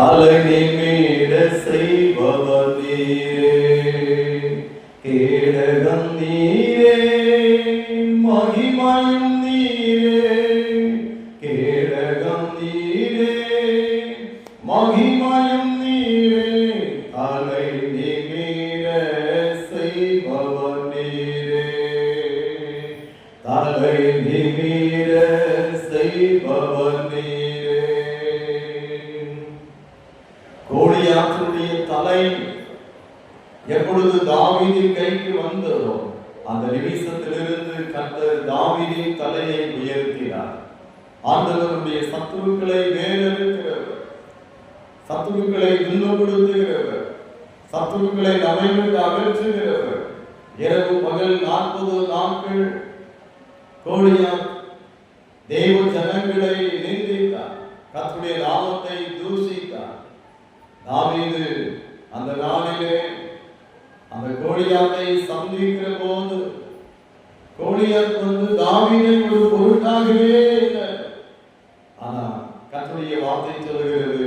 அலை நிமிர செய்பவர் நீரே கேடகம் நீரே மகிமையும் நீரே கேடகம் நீரே மகிமையும் நீரே அலை நிமிர செய்பவர் நீரே தலை நிமிர செய்பவர் தலை எப்பொழுது தாவீதின் கைக்கு வந்ததோ அந்த நிமிஷத்திலிருந்து கர்த்தர் தாவீதின் தலையை உயர்த்தினார். ஆண்டவருடைய சத்துருக்களை வேறறுக்கிறவர் சத்துருக்களை துன்பப்படுத்துகிறவர் சத்துருக்களை நம்மைவிட்டு அகற்றுகிறவர். இரவு பகல் நாற்பது நாட்கள் கோழியா தேவ ஜனங்களை நிந்தித்தார். கத்துடைய நாமத்தை தூசித்தார் தாவீது அந்த நாளிலே அந்த கோழியாத்தை சந்திக்கிற போது கோழியாத் வந்து தாவீதை ஒரு பொருட்டாகவே இல்லை. ஆனா கர்த்தருடைய வார்த்தை சொல்லுகிறது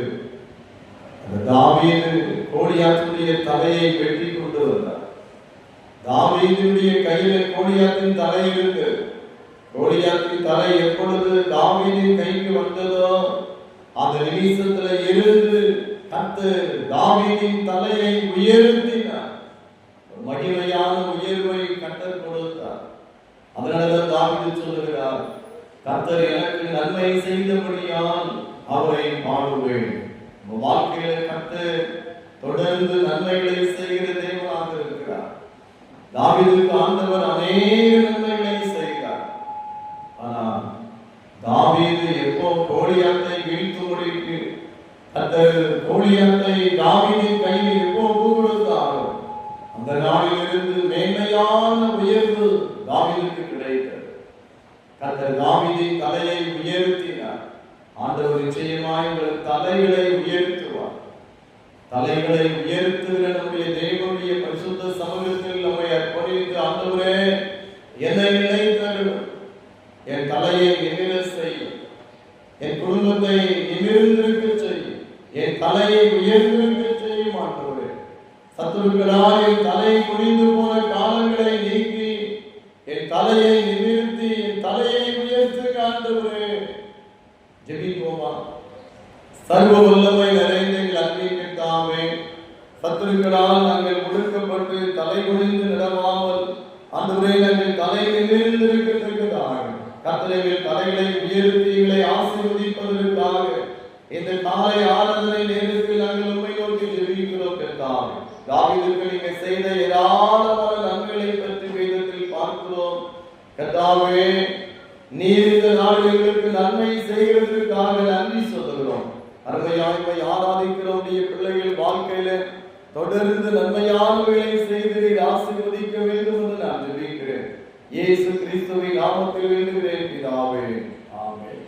அந்த தாவீது கோழியாத்துடைய தலையை வெட்டி கொண்டு வந்தார். தாவீதுடைய கையில கோழியாத்தின் தலை இருக்கு. கோழியாத்தின் தலை எப்பொழுது தாவீதின் கைக்கு வந்ததோ அந்த நிமிஷத்துல இருந்து கத்து தாவீதின் தலையை உயர்த்தினார். மகிமையான உயர்வை கத்தர் கொடுத்தார். அதனாலதான் தாவீது சொல்லுகிறார் கத்தர் எனக்கு நன்மை செய்தபடியால் அவரை பாடுவேன் உங்க வாழ்க்கையில கர்த்தர் தொடர்ந்து நன்மைகளை செய்கிற தேவனாக இருக்கிறார். தாவிதுக்கு ஆண்டவர் அநேக நன்மைகளை செய்கிறார் ஆனால் தாவீது எப்போ கோலியாத்தை வீழ்த்தும் அந்த கோழியத்தை தாவீதின் கையில் எப்போ ஒப்பு கொடுத்தாரோ அந்த நாளிலிருந்து மேன்மையான உயர்வு தாவிதுக்கு கிடைத்தது. அந்த தாவிதின் தலையை உயர்த்தினார். ஆண்டவர் நிச்சயமாய் உங்கள் தலைகளை உயர்த்துவார். தலைகளை உயர்த்துகிற நம்முடைய தேவனுடைய பரிசுத்த சமூகத்தில் நம்மை அர்ப்பணித்து ஆண்டவரே என்னை நினைத்தருளும். என் தலையை நிமிர செய்யும் என் குடும்பத்தை நிமிர்ந்திருக்க என் தலையை உயர்ந்திருக்க செய்யும் ஆண்டவரே சத்துருக்களால் என் தலை குனிந்து போன காலங்களை நீக்கி என் தலையை நிமிர்த்தி என் தலையை உயர்த்து ஆண்டவரே ஜெபிப்போமா? சர்வ வல்லமை நிறைந்த எங்கள் அன்பின் பிதாவே சத்துருக்களால் நாங்கள் முடுக்கப்பட்டு தலை குனிந்து நடவாமல் அன்றுவரை நாங்கள் தலை நிமிர்ந்திருக்கிறதற்காக கத்தலைகள் தலைகளை உயர்த்தி எங்களை ஆசீர்வதிப்பதற்காக இந்த காலை ஏராளமான நன்மைகளை பற்றி வேதத்தில் பார்க்கிறோம். கத்தாவே நீர் இந்த நாள் எங்களுக்கு நன்மை செய்கிறதுக்காக நன்றி சொல்லுகிறோம். அருமையாய்மை ஆராதிக்கிறோம் நீ பிள்ளைகள் வாழ்க்கையில தொடர்ந்து நன்மையானவைகளை செய்து நீர் ஆசீர்வதிக்க வேண்டும் என்று நான் ஜெபிக்கிறேன். இயேசு கிறிஸ்துவின் நாமத்தில் வேண்டுகிறேன் பிதாவே. ஆமென்.